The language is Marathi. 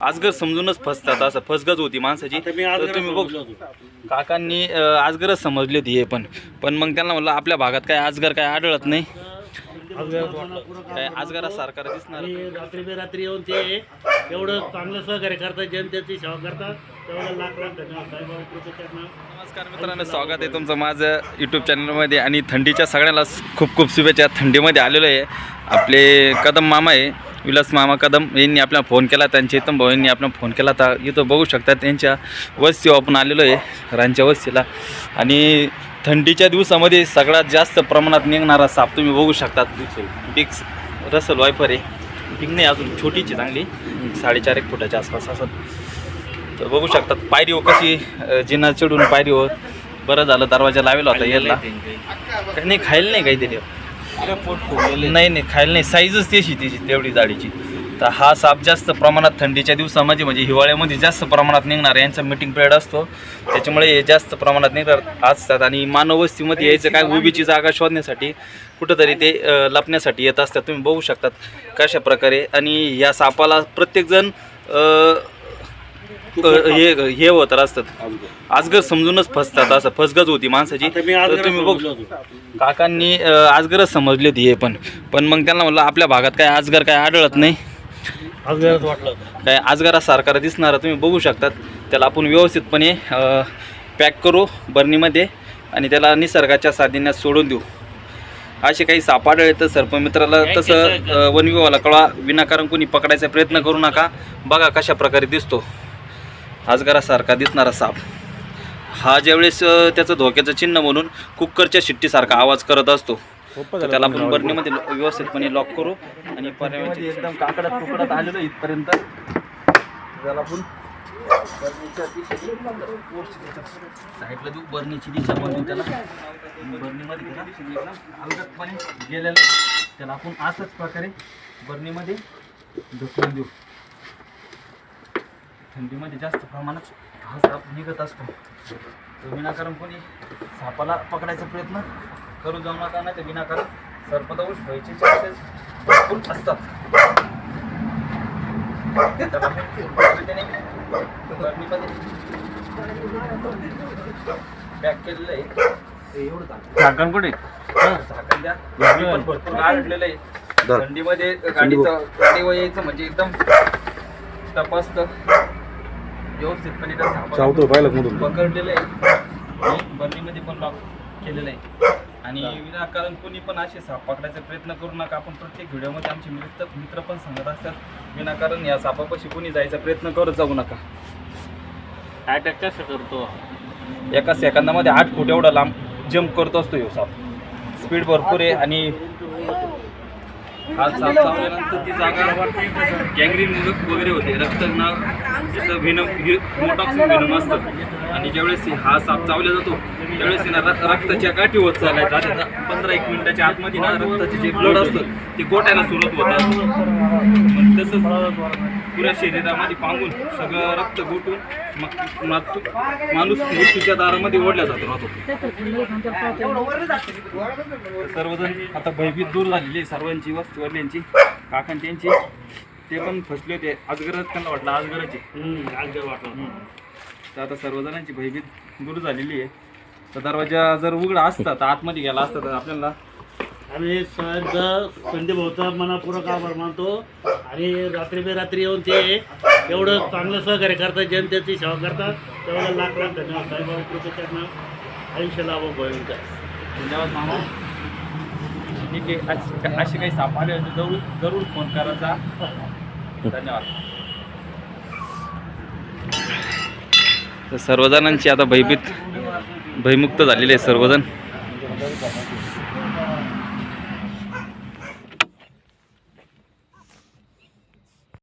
आजगर समजूनच फसतात असं फसगत होती माणसाची. तर तुम्ही बघ. काकांनी आजगरच समजली होती हे पण. पण मग त्यांना म्हणलं आपल्या भागात काय आजगर काय आढळत नाही. काय आजगरासारखा दिसणार आणि रात्री बेरात्री येऊन ते एवढं चांगलं सहकार्य करतात जनतेची सेवा करतात. तेवढं लाख धन्यवाद. नमस्कार मित्रांनो स्वागत आहे तुमचं माझं यूट्यूब चॅनलमध्ये आणि थंडीच्या सगळ्यांना खूप खूप शुभेच्छा. थंडीमध्ये आलेलो आहे. आपले कदम मामा आहे. विलास मामा कदम यांनी आपल्याला फोन केला त्यांच्या इथं भाऊ यांनी आपल्याला फोन केला. तर इथं बघू शकता त्यांच्या वस्तीवर आपण आलेलो आहे रांच्या वस्तीला. आणि थंडीच्या दिवसामध्ये सगळ्यात जास्त प्रमाणात निघणारा साप तुम्ही बघू शकतात बिग रसल वायपर आहे. बिग नाही अजून छोटीची चांगली. साडेचार एक फुटाच्या आसपास असत तर बघू शकतात पायरीवर कशी अ, जिना चढून पायरीवर बरं झालं दरवाजा लावेला होता यायला काही नाही खायला नाही काहीतरी. नाही नाही खायला नाही. साईजच त्याची त्याची तेवढी जाडीची. तर हा साप जास्त प्रमाणात थंडीच्या दिवसामध्ये म्हणजे हिवाळ्यामध्ये जास्त प्रमाणात निघणार यांचा मिटिंग पिरियड असतो. त्याच्यामुळे हे जास्त प्रमाणात निघणार असतात. आणि मानव वस्तीमध्ये यायचं काय? उभीची जागा शोधण्यासाठी कुठंतरी ते लपण्यासाठी येत असतात. तुम्ही बघू शकतात कशा प्रकारे आणि या सापाला प्रत्येकजण हे हे होत असतात. आजगर समजूनच फसतात असं फसगत होती माणसाची. तर तुम्ही बघ. काकांनी आजगरच समजली होती हे पण. पण मग त्यांना म्हणलं आपल्या भागात काय आजगर काय आढळत नाही. आजगरच वाटलं होतं. काय आजगरासारखा दिसणारा तुम्ही बघू शकतात. त्याला आपण व्यवस्थितपणे पॅक करू बर्नीमध्ये आणि त्याला निसर्गाच्या साधीण्यात सोडून देऊ. असे काही साप आढळले तर सर्पमित्राला तसं अ, वन विभागाला कळवा. विनाकारण कोणी पकडायचा प्रयत्न करू नका. बघा कशा प्रकारे दिसतो. आजगरासारखा दिसणारा साप. हा ज्यावेळेस त्याचं धोक्याचं चिन्ह म्हणून कुक्करच्या शिट्टीसारखा आवाज करत असतो तर त्याला आपण बर्नीमध्ये लो- व्यवस्थितपणे लॉक करू आणि पर्यावरणाची एकदम काकडात तुकडात आलेलो इथपर्यंत. त्याला आपण साईडला देऊ बर्नीची दिशा बनवून त्याला. बर्नीमध्ये त्याला अलगदपणे गेलेलं. त्याला आपण असंच प्रकारे बर्नीमध्ये ढकलून देऊ. थंडीमध्ये जास्त प्रमाणात हा साप निघत असतो. तर विनाकारण कोणी सापाला पकडायचा प्रयत्न करू जाऊ नका नाही तर विनाकारण सर्पदंश व्हायचे चान्सेस भरपूर असतात. पॅक केलेलं आहे. झाकण कुठे? हा, झाकण द्या. गाडी पण भरपूर गाडलेलं आहे. थंडीमध्ये गाडीचं गाडीवर यायचं म्हणजे एकदम तपासत. व्यवस्थितपणे चावतो पाहिलं का मधून? पकडलेलं आहे. आणि बर्नीमध्ये पण लॉक केलेलं आहे. आणि विनाकारण कोणी पण असे साप पकडायचा प्रयत्न करू नका. आपण प्रत्येक व्हिडिओमध्ये आमचे मित्र मित्र पण सांगत असतात. विनाकारण या सापापाशी कोणी जायचा प्रयत्न करत जाऊ नका. अटॅक कसं करतो? एका सेकंदामध्ये आठ फूट एवढा लांब जम्प करत असतो ह्यो साप. स्पीड भरपूर आहे आणि हा साप चावल्यानंतर ती जागा गँग्रीन वगैरे होते. रक्त ना त्याचं व्हिनम मोटॉक्सिन व्हिनम असतं. आणि ज्यावेळेस हा साप चावला जातो त्यावेळेस ना रक्ताच्या गाठी होत चालल्या जातात पंधरा एक मिनिटाच्या आतमध्ये ना रक्ताचे जे ब्लड असतं ते गोट्याला सुरत होतात मग तसंच पुऱ्या शरीरामध्ये पांगून सगळं रक्त गोटून मग माणूस मृत्यूच्या दारामध्ये ओढला जातो राहतो. सर्वजण आता भयभीत दूर झालेली सर्वांची वस्तीवरल्यांची काकां त्यांची ते पण फसले होते. अजगरच त्यांना वाटलं अजगराचे आजगर वाटलं. तर आता सर्वजणांची भयभीत दूर झालेली आहे. तर दरवाजा जर उघडा असता तर आतमध्ये गेला असता तर आपल्याला आम्ही सहज संदीप भाऊचा मनापूर्वक आभार मानतो. आणि रात्री बेरात्री येऊन ते एवढं चांगलं सहकार्य करतात जनतेची सेवा करतात तेवढं लाख लाख धन्यवाद. साहेबाबा कृपया त्यांना आयुष्य लाभो भयंकर धन्यवाद मामा. ठीक आहे. अशी काही साप आले तर जरूर जरूर फोन करायचा धन्यवाद. तर सर्वजणांची आता भयभीत भयमुक्त झालेले आहे सर्वजण.